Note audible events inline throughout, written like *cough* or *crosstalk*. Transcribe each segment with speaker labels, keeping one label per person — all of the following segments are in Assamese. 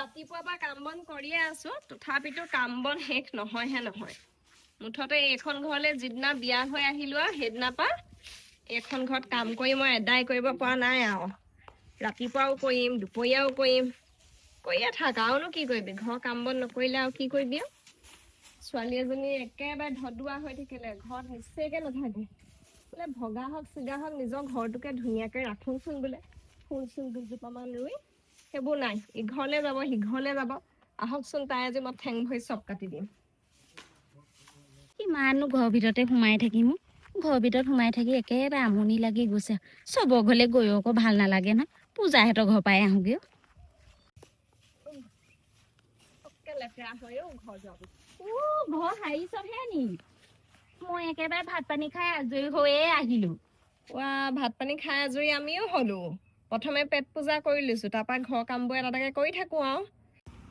Speaker 1: ৰাতিপুৱা পৰা কাম বন কৰিয়ে আছো তথাপিতো কাম বন শেষ নহয়হে নহয়। মুঠতে এইখন ঘৰলৈ যিদিনা বিয়া হৈ আহিলো আৰু সেইদিনাৰ পৰা এইখন ঘৰত কাম কৰি মই এদায় কৰিব পৰা নাই আৰু। ৰাতিপুৱাও কৰিম দুপৰীয়াও কৰিম। কৰিয়ে থাক আৰুনো কি কৰিবি? ঘৰৰ কাম বন নকৰিলে আৰু কি কৰিবি ছোৱালী এজনী একেবাৰে ধদুৱা হৈ থাকিলে ঘৰত নিশ্চয়কে নাথাকে। বোলে ভগা হওক চিগা হওক নিজৰ ঘৰটোকে ধুনীয়াকে ৰাখোচোন বোলে। ফুল চুল দুজোপামান ৰুই সেইবোৰ নাই। ইঘৰলে যাব সিঘৰলে যাব। আহকচোন তাই আজি মই ঠেং ভৰি চব কাটি দিম।
Speaker 2: কিমাননো ঘৰৰ ভিতৰতে সোমাই থাকিম? ঘৰৰ ভিতৰত সোমাই থাকি একেবাৰে আমনি লাগি গৈছে। চবৰ ঘৰলে গৈও আকৌ ভাল নালাগে নহয়। পূজাহঁতৰ পৰাই আহোগৈ
Speaker 1: ঘৰ
Speaker 2: সাৰিছহে নি? মই একেবাৰে ভাত পানী খাই আজৰি হৈয়ে আহিলো।
Speaker 1: ভাত পানী খাই আজৰি আমিও হলো। প্ৰথমে পেট পূজা কৰি লৈছো তাৰপৰা ঘৰৰ কামবোৰ এটা এটাকে কৰি থাকো আৰু।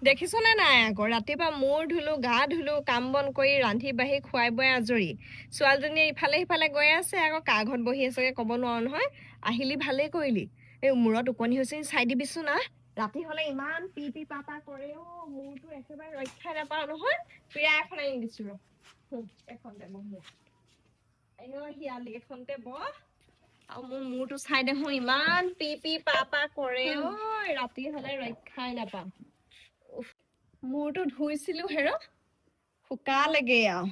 Speaker 1: দেখিছনে নাই আকৌ ৰাতিপুৱা মূৰ ধুলো গা ধুলো কাম বন কৰি ৰান্ধি বাঢ়ি খুৱাই বোৱাই আজৰি। ছোৱালীজনীয়ে ইফালে সিফালে গৈ আছে আকৌ কাৰ ঘৰত বহি আছেগে ক'ব নোৱাৰো নহয় আহিলি ভালেই কৰিলি। এই মূৰত ওকণি হৈছে চাই দিবিচোন না ৰাতি হলে ইমান পি পি পা পা কৰে অ মূৰটো একেবাৰে ৰক্ষা নাপাওঁ নহয় পীড়া এখন আনি দিছো ৰ। হুম, এখনতে বহ আইঅ শিয়ালি এখনতে বহ। আৰু মোৰ মূৰটো চাই দেখোন ইমান পি পি পা পা কৰে। ঐ ৰাতি হলে ৰক্ষাই উফ, মূৰটো ধুইছিলো হেৰ শুকালেগে আৰু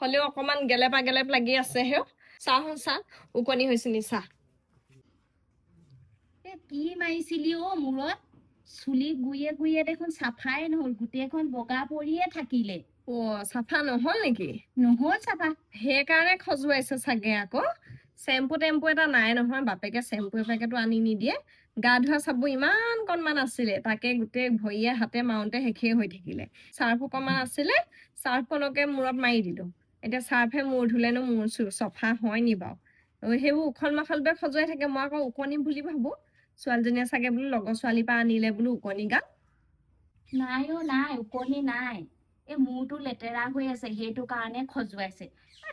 Speaker 1: হ'লেও অকমান গেলেপা গেলেপ লাগি আছে হেৰ। চাহ চাহ ওকণি হৈছে নি চাহ।
Speaker 2: এ কি মাৰিছিলি অ মূৰত? চুলি গুৰিয়ে গুৰিয়ে দেখোন চাফাই নহল গোটেইখন বগা পৰিয়ে থাকিলে।
Speaker 1: অ চাফা নহল নেকি?
Speaker 2: নহল চাফা।
Speaker 1: সেইকাৰণে খজুৱাইছে চাগে আকৌ। চেম্পু টেম্পু এটা নাই নহয় বাপেকে চেম্পু এপেকেটো আনি নিদিয়ে। গা ধোৱা চাবোন ইমান কণমান আছিলে তাকে গোটেই ভৰিয়ে হাতে মাৰোতে শেষেই হৈ থাকিলে। চাৰ্ফ অকণমান আছিলে চাৰ্ফখনকে মূৰত মাৰি দিলো। এতিয়া চাৰ্ফে মূৰ ধুলেনো মূৰ চু চফা হয় নি বাৰু সেইবোৰ উখল মাখলবে খজুৱাই থাকে মই আকৌ ওকণি বুলি ভাবো। ছোৱালীজনীয়ে চাগে বোলো লগৰ ছোৱালীৰ পৰা আনিলে বোলো ওকণি গাল।
Speaker 2: নাই অ নাই ওকণি নাই। এই মূৰটো লেতেৰা হৈ আছে সেইটো কাৰণে খজুৱাইছে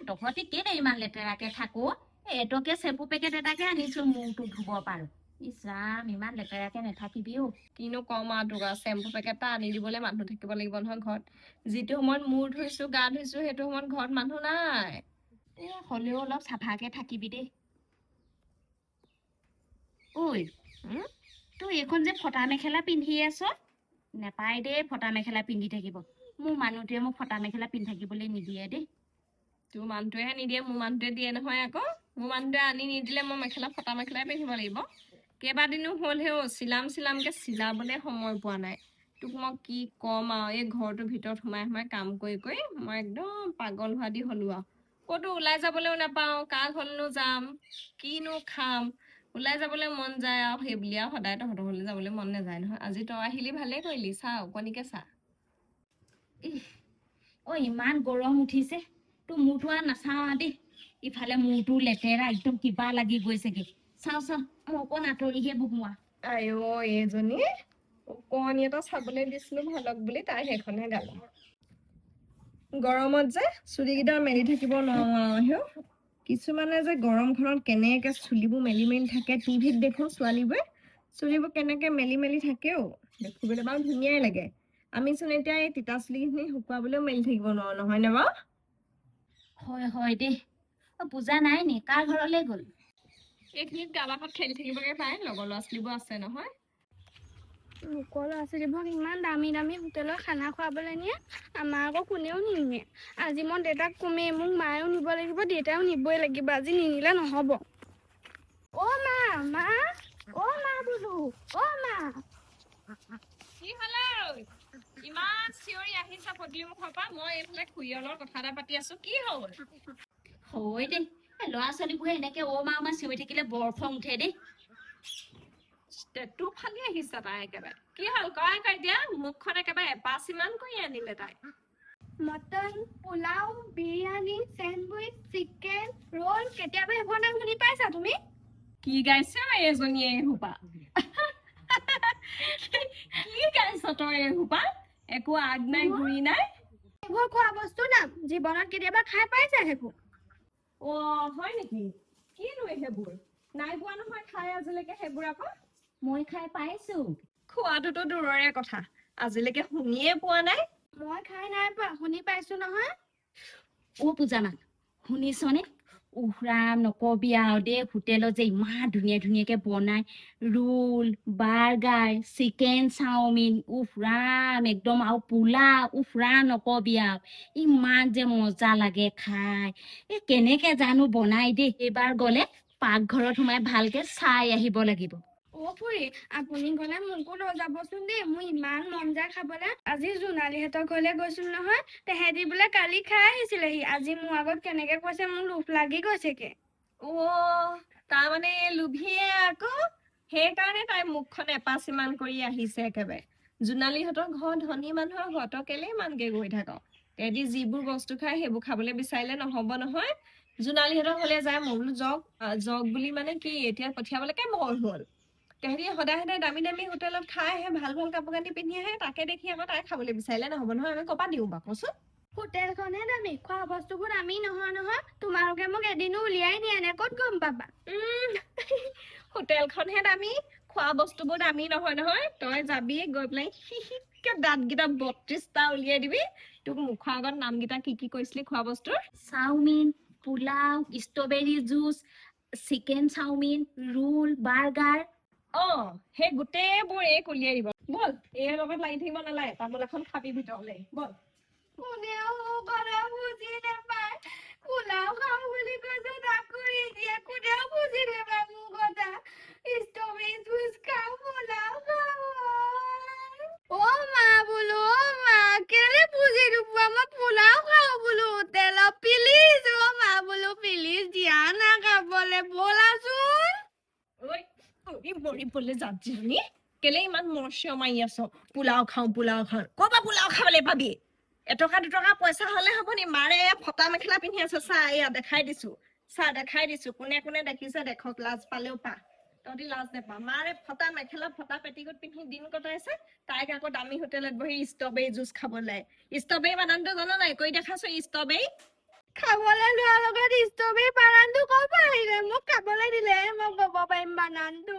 Speaker 2: তহঁতি কেলে ইমান লেতেৰাকে থাকো এটকে চেম্পু পেকেট এটাকে আনিছো মূৰটো ধুব পাৰো। ইছ ৰাম ইমান লেতেৰাকে নাথাকিবি অ।
Speaker 1: কিনো কম আৰু তোক চেম্পু পেকেট এটা আনি দিবলৈ মানুহ থাকিব লাগিব নহয় ঘৰত। যিটো সময়ত মূৰ ধুইছো গা ধুইছো সেইটো সময়ত ঘৰত মানুহ নাই।
Speaker 2: এ হ'লেও অলপ চাফাকে থাকিবি দেই। ঐ? তই এইখন যে ফটা মেখেলা পিন্ধি আছ? নেপাই দেই ফটা মেখেলা পিন্ধি থাকিব। মোৰ মানুহটোৱে মোক ফটা মেখেলা পিন্ধি থাকিবলৈ নিদিয়ে দেই।
Speaker 1: তোৰ মানুহটোৱেহে নিদিয়ে মোৰ মানুহটোৱে দিয়ে নহয় আকৌ। মোৰ মানুহটোৱে আনি নিদিলে মই মেখেলা ফটা মেখেলাই পিন্ধিব লাগিব। কেইবাদিনো হ'ল হেও চিলাম চিলামকে চিলাবলে সময় পোৱা নাই। তোক মই কি ক'ম আৰু এই ঘৰটোৰ ভিতৰত সোমাই সোমাই কাম কৰি কৰি মই একদম পাগল হোৱা দি হ'লো আৰু। ক'তো ওলাই যাবলৈও নাপাওঁ কাৰ ঘৰনো যাম কিনো খাম। ওলাই যাবলৈ মন যায় আৰু সেই বুলি আৰু সদায় তহঁতৰ ঘৰলৈ যাবলৈ মন নাযায় নহয়। আজি তই আহিলি ভালেই কৰিলি চা অকণিকে চা।
Speaker 2: অ ইমান গৰম উঠিছে তোৰ মূৰটো আৰু নাচাওঁ দেই। ইফালে মূৰটো লেতেৰা একদম কিবা লাগি গৈছেগে। চাওঁ চাওঁ মই অকণ আঁতৰিহে বহোঁ আৰু
Speaker 1: আইঅ এইজনী কণী এটা চাবলৈ দিছিলো ভালক বুলি তাই সেইখনহে গালে। গৰমত যে চুলিকেইটা মেলি থাকিব নোৱাৰো আৰু হেও কিছুমানে যে গৰমখনত কেনেকে চুলিবোৰ মেলি মেলি থাকে টিভিত দেখো ছোৱালীবোৰে। চুলিবোৰ কেনেকে মেলি মেলি থাকেও দেখিবলৈ বাৰু ধুনীয়াই লাগে। আমিচোন এতিয়া এই তিতা চুলিখিনি শুকুৱাবলৈও মেলি থাকিব নোৱাৰো নহয়নে বাৰু?
Speaker 2: হয় হয় দেই পূজা নাই নি? কাৰ ঘৰলৈ গ'ল?
Speaker 1: এইখিনিত কাৰোবাৰ খেলি থাকিবগে পায় লগৰ ল'ৰা ছোৱালীবোৰ আছে নহয়।
Speaker 3: লোকৰ ল'ৰা ছোৱালীবোৰক ইমান দামী দামী হোটেলত খানা খুৱাবলৈ নিয়ে আমাৰ আকৌ কোনেও নিনিয়ে। আজি মই দেউতাক কমেই মোক মায়েও নিব লাগিব দেউতাও নিবই লাগিব আজি নিনিলে নহ'ব। অ' মা মা অ' মা বোলো অ' মা।
Speaker 1: কি হ'লে ইমান চিঞৰি আহিছা পদূলিমুখৰ পৰা মই এইফালে খুৰীয়লৰ কথা এটা পাতি আছো কি হ'ল?
Speaker 2: হয় দেই। এই ল'ৰা ছোৱালীবোৰে এনেকে অ মা মা চিঞৰি থাকিলে বৰ খং উঠে দেই।
Speaker 1: তোৰ ফালি আহিছা তাই একেবাৰে। কি হ'ল কয় আকৌ এতিয়া? মুখখন একেবাৰে এপাচ ইমান কৰি আনিলে তাই।
Speaker 3: Mutton pulao biryani sandwich chicken roll কেতিয়াবা সেইবোৰ নাম শুনি পাইছা তুমি?
Speaker 1: কি গাইছে এজনীয়ে এসোপা? কি গাইছ তই এসোপা? একো আগ নাই গুৰি নাই?
Speaker 3: সেইবোৰ খোৱা বস্তুৰ নাম জীৱনত কেতিয়াবা খাই পাইছা সেইবোৰ।
Speaker 1: অ হয় নেকি? কিনো সেইবোৰ? নাই পোৱা নহয় খাই আজিলৈকে সেইবোৰ আকৌ?
Speaker 2: মই খাই পাইছো।
Speaker 1: খোৱাটোতো দূৰৰে কথা। আজিলৈকে শুনিয়ে পোৱা নাই।
Speaker 3: মই খাই নাই পোৱা শুনি পাইছো নহয়।
Speaker 2: অ পূজানা শুনিছনে? উহৰাম নকবি আৰু দেই হোটেলত যে ইমান ধুনীয়া, ধুনীয়াকে বনাই। ৰোল, বাৰ্গাৰ, চিকেন, চাওমিন উফৰাম একদম আৰু পোলাও উফৰাম নকবি আৰু। ইমান যে মজা লাগে খাই। এই কেনেকে জানো বনাই দেই। এইবাৰ গ'লে পাকঘৰত সোমাই ভালকে চাই আহিব লাগিব।
Speaker 3: অ খুৰী আপুনি গ'লে মোকো লৈ যাবচোন দেই মোৰ ইমান মন যায় খাবলৈ। আজি জোনালীহঁতৰ ঘৰলৈ গৈছিলো নহয় তেহেঁতি বোলে কালি খাই আহিছিলেহি আজি মোৰ আগত কেনেকে কৈছে মোৰ লোভ লাগি গৈছেগে।
Speaker 1: অ তাৰমানে লোভিয়ে আকৌ সেইকাৰণে তাই মুখখন এপাচ ইমান কৰি আহিছে একেবাৰে। জোনালীহঁতৰ ঘৰ ধনী মানুহৰ ঘৰত কেলে ইমানকে গৈ থাক? তেহেঁতি যিবোৰ বস্তু খায় সেইবোৰ খাবলৈ বিচাৰিলে নহ'ব নহয়। জোনালীহঁতৰ ঘৰলে যায় মই বোলো জগ জগ বুলি মানে কি? এতিয়া পঠিয়াবলৈকে বৰ হ'ল। তেহেঁতি সদায় সদায় দামী দামী হোটেলত খাই আহে ভাল ভাল কাপোৰ কানি পিন্ধি আহে তাকে দেখি আকৌ তাই খাবলৈ বিচাৰিলে নহ'ব নহয় আমি ক'ৰপৰা দিওঁ বাৰু কচোন?
Speaker 3: হোটেলখনহে দামী খোৱা বস্তুবোৰ দামী নহয় নহয় তোমালোকে মোক এদিনো উলিয়াই নিয়া নে ক'ত গম পাবা?
Speaker 1: হোটেলখনহে দামী খোৱা বস্তুবোৰ দামী নহয় নহয় তই যাবি গৈ পেলাই হিহিকে দাঁতকেইটা বত্ৰিশটা উলিয়াই দিবি তোক মুখৰ আগত নামকেইটা কি কি কৈছিলি খোৱা বস্তুৰ?
Speaker 2: Chowmein pulao strawberry juice chicken chowmein roll burger
Speaker 1: অ সেই গোটেইবোৰ এক উলিয়াই দিব বল এই লগত লাগি থাকিব নালাগে তামোল এখন খাবি ভিতৰলে। বল।
Speaker 3: কোনেও কথা বুজি নাপায় পোলাও খাওঁ বুলি কৈছো তাকো দিয়ে। কোনেও বুজি নাপায় মোৰ কথা। ষ্ট্ৰবেৰী জুচ খাওঁ পোলাও খাওঁ। অ মা বোলো অ মা কেলে বুজি নোপোৱা? মই পোলাও খাওঁ বোলো হোটেলত প্লিজ অ মা বোলো প্লিজ দিয়া না খাবলে ব'লাচোন
Speaker 1: ঐ কোনে কোনে দেখিছে দেখক, লাজ পালেও পা। তহঁতি লাজ নেপা। মাৰে, ফটা মেখেলা, ফটা পেটিকোট পিন্ধি দিন কটাইছে। তাইক আকৌ দামী হোটেলত বহি ষ্ট্ৰবেৰী জুচ খাবলৈ ষ্ট্ৰবেৰী বানানটো জানো নাই? কৰি দেখাছো ষ্ট্ৰবেৰী।
Speaker 3: খাবলৈ লোৱাৰ লগত ষ্ট্ৰবেৰী বানানটো ক'ৰ পৰা মোক খাবলৈ দিলে মই ক'ব পাৰিম বানানটো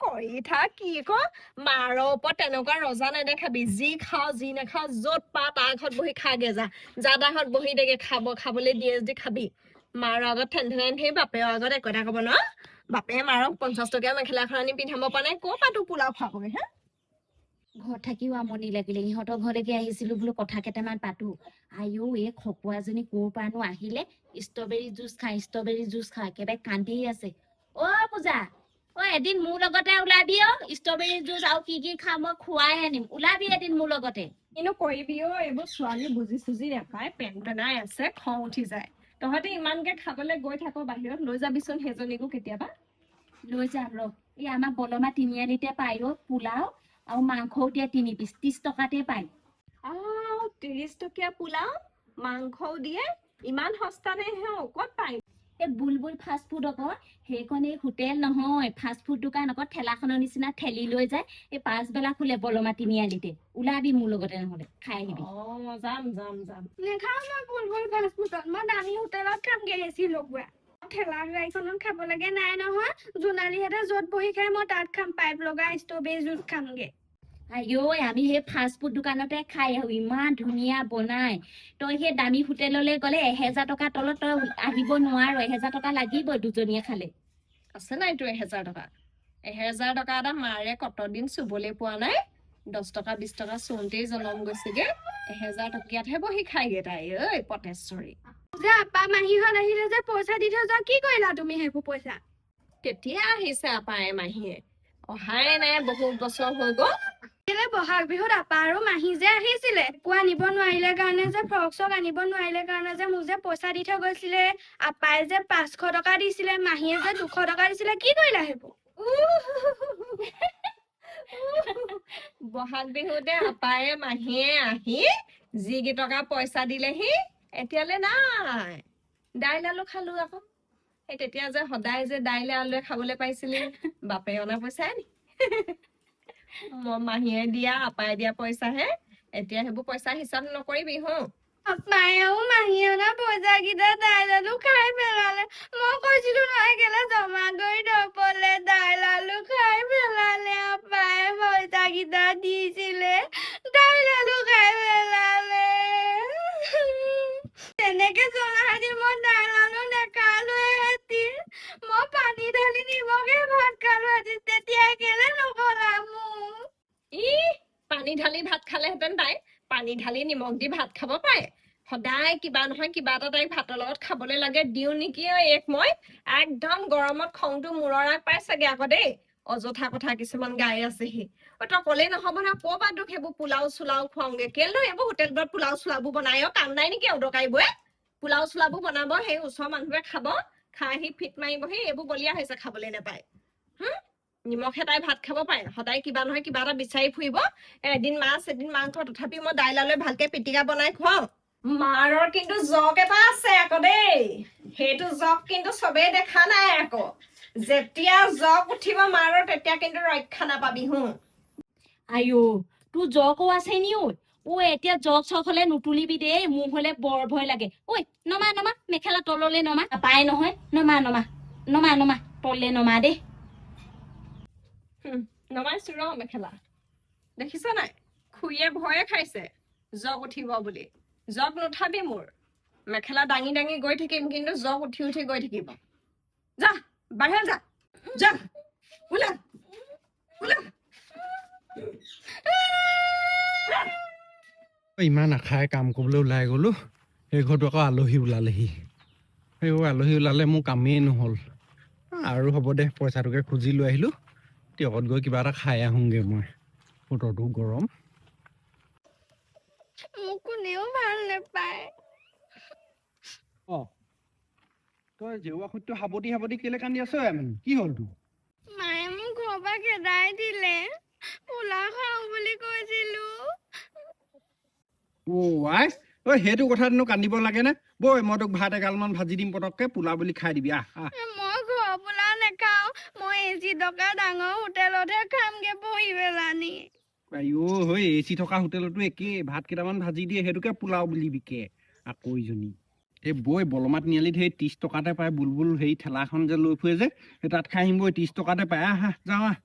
Speaker 1: কৰি থাক কি ক মাৰৰ ওপৰত তেনেকুৱা ৰজা নেদেখাবি যি খাওঁ যি নাখাওঁ য'ত পা তাৰ ঘৰত বহি খাগে যা যা তাৰ ঘৰত বহি দেগে খাব খাবলৈ দিয়ে যদি খাবি মাৰৰ আগত ঠেন ঠেনাই সেই বাপেৰ আগত একো এটা ক'ব ন বাপে মাৰক পঞ্চাছ টকীয়া মেখেলা এখন আনি পিন্ধাব পৰা নাই ক'ৰ পৰা তোৰ পোলাও খুৱাবগে হা
Speaker 2: ঘৰত থাকিও আমনি লাগিলে। ইহঁতৰ ঘৰলৈকে আহিছিলো বোলো কথা কেইটামান পাতো। আইও এই খকুৱাজনী ক'ৰ পৰানো আহিলে? ষ্ট্ৰবেৰী জুচ খাই ষ্ট্ৰবেৰী জুচ খাই একেবাৰে কান্দি আছে। অ পূজা অ এদিন মোৰ লগতে ওলাবি অ ষ্ট্ৰবেৰী জুচ আৰু কি কি খাম মই খুৱাই আনিম। ওলাবি এদিন মোৰ লগতে।
Speaker 1: কিনো কৰিবি অ এইবোৰ ছোৱালী বুজি চুজি নাপায় পেন পেনাই আছে খং উঠি যায়। তহঁতি ইমানকে খাবলৈ গৈ থাক বাহিৰত লৈ যাবিচোন সেইজনীকো কেতিয়াবা।
Speaker 2: লৈ যাম ৰ। এই আমাৰ বলমা তিনিআলিতে পাই অ পোলাও। আৰু মাংসও দিয়ে তিনি পিচ ত্ৰিছ টকাতে পায়।
Speaker 1: আহ ত্ৰিশ টকীয়া পোলাও মাংসও দিয়ে ইমান সস্তা নে হেও ক'ত পাই
Speaker 2: এই বুলবুল ফাষ্ট ফুড আকৌ সেইখন এই হোটেল নহয় ফাষ্ট ফুড দোকান আকৌ ঠেলাখনৰ নিচিনা ঠেলি লৈ যায় এই পাছবেলা খোলে বলমা তিনিআলিতে ওলাবি মোৰ লগতে নহ'লে খাই আহিবি।
Speaker 1: অ যাম যাম যাম।
Speaker 3: নেখাওঁ মই বুলবুল মই দামী হোটেলত খামগে এচি লগোৱা ঠেলা গাড়ীখনত খাব লাগে নাই নহয় জোনালীহঁতে য'ত বহি খাই মই তাত খাম পাইপ লগা ষ্ট্ৰবেৰী জুচ খামগে।
Speaker 2: আইঐ আমি সেই ফাষ্ট ফুড দোকানতে খাই আহো ইমান ধুনীয়া বনাই। তই সেই দামী হোটেললৈ গ'লে এহেজাৰ টকা তলত তই আহিব নোৱাৰ এহেজাৰ টকা লাগিবই দুজনীয়ে খালে।
Speaker 1: আছে নাই তোৰ এহেজাৰ টকা? এহেজাৰ টকা এটা মাৰে কতদিন চুবলৈ পোৱা নাই? দহ টকা বিশ টকা চোনতেই জনম গৈছেগে। এহেজাৰ টকীয়াতহে বহি খাইগে তাই ঐ পটেশ্বৰী।
Speaker 3: যে আপা মাহীহঁত আহিলে যে পইচা দি থৈ যোৱা কি কৰিলা তুমি সেইবোৰ পইচা?
Speaker 1: কেতিয়া আহিছে আপায়ে মাহীয়ে। অহাই নাই বহুত বছৰ হৈ গ'ল।
Speaker 3: কেলে বহাগ বিহুত আপা আৰু মাহী যে আহিছিলে একো আনিব নোৱাৰিলে কাৰণে যে ফ্ৰক চক আনিব নোৱাৰিলে কাৰণে যে মোক যে পইচা দি থৈ গৈছিলে আপাই যে পাঁচশ টকা দিছিলে মাহীয়ে যে দুশ টকা দিছিলে কি কৰিলা সেইবোৰ?
Speaker 1: বহাগ বিহুতে আপায়ে মাহীয়ে আহি যি কেইটকা পইচা দিলেহি এতিয়ালে নাই। দাইল আলু খালো আকৌ। এই তেতিয়া যে সদায় যে দাইলে আলুৱে খাবলৈ পাইছিলি বাপে অনা পইচাই নি? মাহীয়ে দিয়া আপায়ে দিয়া পইচাহে। এতিয়া সেইবোৰ পইচা হিচাপ নকৰিবি হো।
Speaker 3: আপায়েও মাহীহঁতৰ পইচা কেইটা দাইল আলু খাই পেলালে। মই কৈছিলো নহয় কেলে জমা কৰি নপলে দাইল আলু খাই পেলালে। আপায়ে পইচা ভাতকেইটা দিছিলে দাইল আলু খাই পেলালে। তেনেকে জনা হাতি মই দাইল আলু নেখালোৱে হেতি মই পানী ঢালি নিমখে ভাত খালো হেতি তেতিয়া কেলে নকলা মোক
Speaker 1: ই পানী ঢালি ভাত খালেহেঁতেন তাই। পানী ঢালি নিমখ দি ভাত খাব পাৰে। সদায় কিবা নহয় কিবা এটা তাইক ভাতৰ লগত খাবলৈ লাগে দিওঁ নেকি অ' এইক মই। একদম গৰমত খংটো মূৰৰ পাই চাগে আকৌ দেই। অযথা কথা কিছুমান গাই আছেহি। তই ক'লেই নহ'ব নহয় ক'ৰ পৰা তোক সেইবোৰ পোলাও চোলাও খুৱাওঁগে? কেলৈ এইবোৰ হোটেলবোৰত পোলাও চোলাবোৰ বনাই? অ কাম নাই নেকি অদৰকাৰীবোৰে পোলাও চোলাবোৰ বনাব সেই ওচৰৰ মানুহে খাব। খাই আহি ফিট মাৰিবহি এইবোৰ বলিয়া হৈছে খাবলৈ নাপায়। হুম? নিমখে তাই ভাত খাব পাৰে। সদায় কিবা নহয় কিবা এটা বিচাৰি ফুৰিব। এদিন মাছ এদিন মাংস তথাপি মই দাইলালৈ ভালকে পিটিকা বনাই খুৱাওঁ। মাৰৰ কিন্তু জক এটা আছে আকৌ দেই। সেইটো জক কিন্তু চবেই দেখা নাই আকৌ। যেতিয়া জক উঠিব মাৰৰ তেতিয়া কিন্তু ৰক্ষা নাপাবি হো।
Speaker 2: আইঅ তোৰ জকো আছে নি ঐ? ঐ এতিয়া জক চক হলে নুতুলিবি দেই। মোৰ হলে বৰ ভয় লাগে। ঐ নমা নমা। মেখেলা তললে নমা। পাই নহয়। নমা নমা। নমা নমা। তললে নমা দেই।
Speaker 1: নমাইছো ৰ মেখেলা। দেখিছ নাই? খুৰীয়ে ভয়ে খাইছে। জক উঠিব বুলি। জক নুঠাবি মোৰ। মেখেলা দাঙি দাঙি গৈ থাকিম কিন্তু জক উঠি উঠি গৈ থাকিব। যা বাহিৰ যা। যা ওলা।
Speaker 4: ইমান আশাৰে কাম কৰিবলৈ ওলাই গ'লো। সেই ঘৰটো আকৌ আলহী ওলালেহি। সেইবোৰ আলহী ওলালে মোৰ কামেই নহ'ল। আৰু হ'ব দে পইচাটোকে খুজি লৈ আহিলোঁ। টিয়কত গৈ কিবা এটা খাই আহোঁগৈ মই বতৰটো গৰম
Speaker 3: মোক কোনেও ভালো নাপায়
Speaker 4: অঁ তই জেউৱা খুঁটিটো সাৱটি সাৱটি কেলে কান্দি আছ কি হ'ল তোৰ
Speaker 3: মায়ে মোক ঘৰৰ পৰা খেদাই দিলে পোলাও খাওঁ বুলি কৈছিলো
Speaker 4: আই ঐ সেইটো কথাতনো কান্দিব লাগেনে বৈ মই তোক ভাত এগালমান ভাজি দিম পটককৈ পোলা বুলি খাই দিবি আহ আহ
Speaker 3: মই ঘৰৰ পোলাও নাখাওঁ এচি টকা ডাঙৰ হোটেলতহে খামগে বহি পেলানি।
Speaker 4: আইঅ হৈ এ চি থকা হোটেলতো একেই ভাত কেইটামান ভাজি দিয়ে সেইটোকে পোলাও বুলি বিকে আকৌ ইজনী। এই বৈ বলমা তিনিআলিত সেই ত্ৰিছ টকাতে পায় বুলবুল সেই ঠেলাখন যে লৈ ফুৰে যে সেই তাত খাই আহিম বৈ ত্ৰিছ টকাতে পায়। আহ যাওঁ আহ।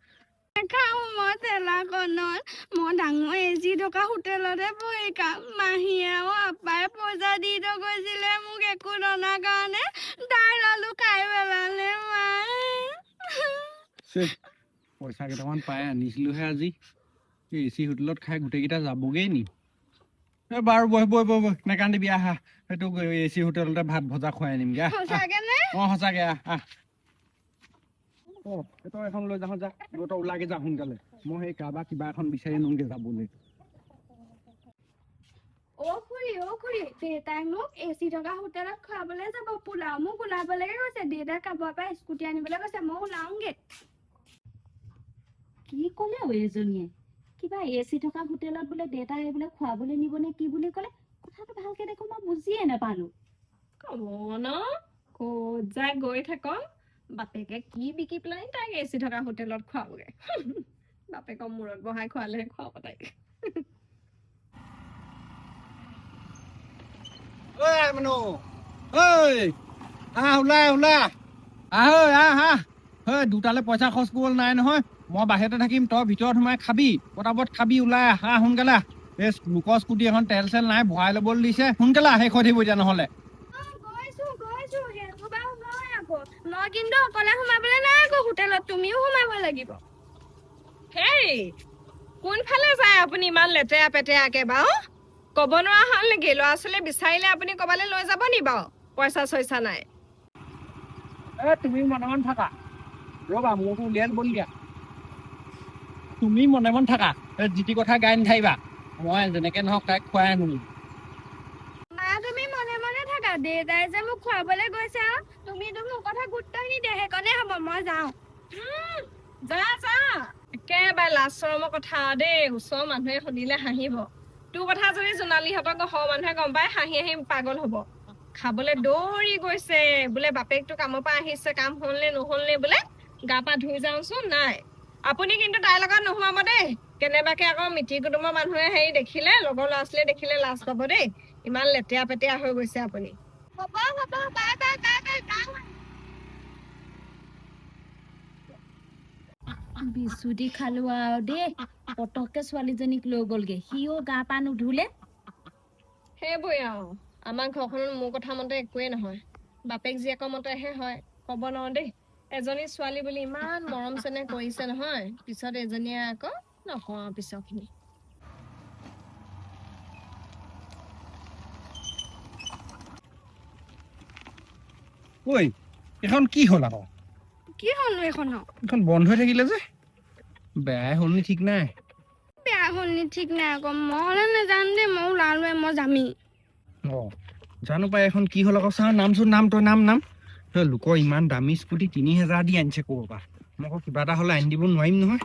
Speaker 3: নাখাওঁ মই ঠেলাখনত মই ডাঙৰ এচি থকা হোটেলতহে বহি খাম। মাহীয়ে আৰু আপাই পইচা দি থৈ গৈছিলে মোক একো ননাৰ কাৰণে দাইল আলু খাই পেলালে মায়ে
Speaker 4: পইচা কেইটামান পাই আনিছিলোহে আজি। এই এ চি হোটেলত খাই গোটেইকেইটা যাবগৈ নি। এ বাৰু বহ বহ বহ বহ নেকান্দিবি আহ সেইটো এ চি হোটেলতে ভাত ভজা খুৱাই আনিমগৈ আহ অঁ সঁচাকে আহ আহ। অঁ তই এখন লৈ যাওঁ যা তই তই ওলাগে যা সোনকালে। মই সেই কাৰোবাৰ কিবা এখন বিচাৰি আনোগে যাবলৈ।
Speaker 3: অ' খুৰী অ' খুৰী দেউতাই মোক এ চি থকা হোটেলত খুৱাবলৈ যাব পোলাও মোক ওলাবলৈকে কৈছে। দেউতাই কাৰোবাৰ পৰা স্কুটি আনিবলৈ কৈছে মই ওলাওঁগে।
Speaker 2: কি ক'লে ঐ এজনীয়ে? কিবা এ চি থকা হোটেলত বোলে দেউতাই বোলে খুৱাবলৈ নিব নে কি বুলি ক'লে কথাটো ভালকে দেখোন মই বুজিয়ে নাপালো।
Speaker 1: কব ন? ক'ত যায় গৈ থাক। বাপেকে কি বিকি পেলাই তাইক এচি থকা হোটেলত খুৱাবগে *laughs* বাপেকৰ মূৰত বহাই খোৱালেহে খুৱাব তাইক।
Speaker 4: ঐ মানুহ! ঐ! আহ ওলা ওলা! আহ আহ আহ! দুটালে পইচা খৰচ কৰিবলৈ নাই নহয়। মই বাহিৰতে থাকিম তই ভিতৰত সোমাই খাবি পটাপট খাবি ওলাই আহ সোনকালে আহ। এই লোকৰ স্কুটি এখন তেল চেল নাই ভৰাই ল'বলৈ দিছে সোনকালে আহ শেষ হৈ থাকিব এতিয়া নহ'লে।
Speaker 3: অ' গৈছো গৈছো সেইটো বাৰু হয় আকৌ। মই কিন্তু অকলে সোমাবলৈ নাই আকৌ হোটেলত তুমিও সোমাব লাগিব।
Speaker 1: হেই কোনফালে যায় আপুনি ইমান লেতেৰা পেতেৰাকে বাৰু? ক'ব নোৱাৰা হ'ল নেকি? ল'ৰা ছোৱালী বিচাৰিলে আপুনি ক'বালৈ লৈ যাব নি বাৰু? পইচা চইচা নাই।
Speaker 4: এ তুমি মনে মনে থাকা। ৰ'বা মোৰতো উলিয়াই ল'ব দিয়া তুমি মনে মনে থাকা। এই যি টি কথা গাই নাথাকিবা মই যেনেকে নহওক তাইক খুৱাই আনোগৈ
Speaker 3: মা তুমি মনে মনে থাকা। দেউতাই যে মোক খুৱাবলৈ গৈছে তুমিতো মোৰ কথা গুৰুত্ব নিদিয়া সেইকাৰণে হ'ব মই যাওঁ।
Speaker 1: যা যা। একেবাৰে লাজ চৰমৰ কথা দেই ওচৰৰ মানুহে শুনিলে হাঁহিব। তোৰ কথা যদি জোনালীহঁতক ঘৰৰ মানুহে গম পাই হাঁহি হাঁহি পাগল হ'ব। খাবলৈ দৌৰি গৈছে বোলে বাপেকটো কামৰ পৰা আহিছে কাম হ'ল নে নহ'ল নে বোলে গা পা ধুই যাওঁচোন নাই। আপুনি কিন্তু তাইৰ লগত নোসোমাব দেই। কেনেবাকে আকৌ মিতিৰ কুটুমৰ মানুহে হেৰি দেখিলে লগৰ ল'ৰা ছোৱালীয়ে দেখিলে লাজ পাব দেই। ইমান লেতেৰা পেতেৰা হৈ গৈছে আপুনি।
Speaker 3: হ'ব হ'ব বাই বাই বাই বাই যাওঁ
Speaker 2: বিচুটি খালো আৰু দেই। পতককে ছোৱালীজনীক লৈ গ'লগে। সিও গা পা নুধুলে।
Speaker 1: সেইবোৰে আৰু। আমাৰ ঘৰখনত মোৰ কথা মতে একোৱেই নহয়। বাপেক জীয়েকৰ মতেহে হয়। ক'ব নোৱাৰো দেই। এজনী ছোৱালী বুলি ইমান মৰম চেনেহ কৰিছে নহয় পিছত এজনীয়ে আকৌ নকওঁ আৰু পিছৰখিনি।
Speaker 4: ঐ এখন কি হ'ল আকৌ?
Speaker 3: কি হ'লনো এইখনৰ
Speaker 4: এখন বন্ধ হৈ থাকিলে যে। বেয়াই হ'ল নি ঠিক নাই।
Speaker 3: বেয়া হ'ল নি ঠিক নাই আকৌ মই হ'লে নাজানো দেই মই ওলালোৱে মই যামেই।
Speaker 4: অ জানো পাই এখন কি হ'ল আকৌ চাওঁ নামচোন নাম তই নাম নাম। লোকৰ ইমান দামী স্কুটি তিনি হেজাৰ দি আনিছে ক'ব পৰা? মই আকৌ কিবা এটা হ'লে আনি দিব নোৱাৰিম নহয়।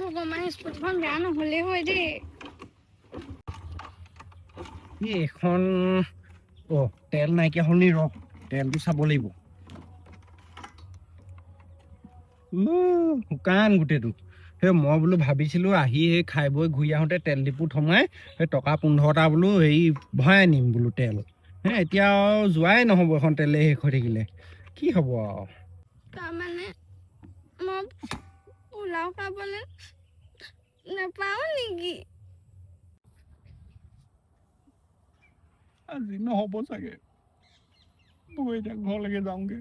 Speaker 3: ভগৱান স্কুটিখন বেয়া নহ'লেই হয় দেই।
Speaker 4: এই এখন অ তেল নাইকিয়া হ'ল নি ৰ তেলটো চাব লাগিব। শুকান গোটেইটো। সেই মই বোলো ভাবিছিলোঁ আহি এই খাই বৈ ঘূৰি আহোঁতে তেল ডিপুত সোমাই সেই টকা পোন্ধৰটা বোলো হেৰি ভৰাই আনিম বোলো তেল। হে এতিয়া আৰু যোৱাই নহ'ব এখন তেলে শেষ হৈ থাকিলে। কি হ'ব আৰু?
Speaker 3: তাৰমানে মই পোলাও খাবলৈ নাপাওঁ নেকি?
Speaker 4: আজি নহ'ব চাগে। মই এতিয়া ঘৰলৈকে যাওঁগে।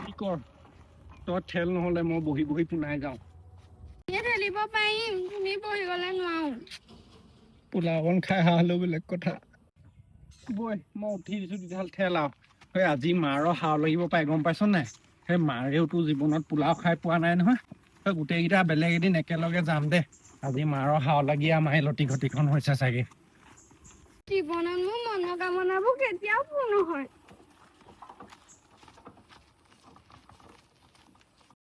Speaker 4: কি কৰ? তই ঠেল নহ'লে মই বহি বহি পোনাই যাওঁ।
Speaker 3: ঠেলিব পাৰিম তুমি বহি গ'লে নোৱাৰো।
Speaker 4: পোলাও অকণ খাই অহা হ'লেও বেলেগ কথা। বৈ মই উঠি দিছোঁ তেতিয়াহ'লে ঠেল আৰু। সেই আজি মাৰৰ সাৰ লাগিব পাই গম পাইছ নাই? সেই মাৰেওতো জীৱনত পোলাও খাই পোৱা নাই নহয়। সেই গোটেইকেইটা বেলেগ এদিন একেলগে যাম দে। আজি মাৰৰ সাৰ লাগি আমাৰ এই লতি ঘটিখন হৈছে চাগে।
Speaker 3: জীৱনত মোৰ মনৰ কামনাবোৰ কেতিয়াও পূৰ্ণ হয়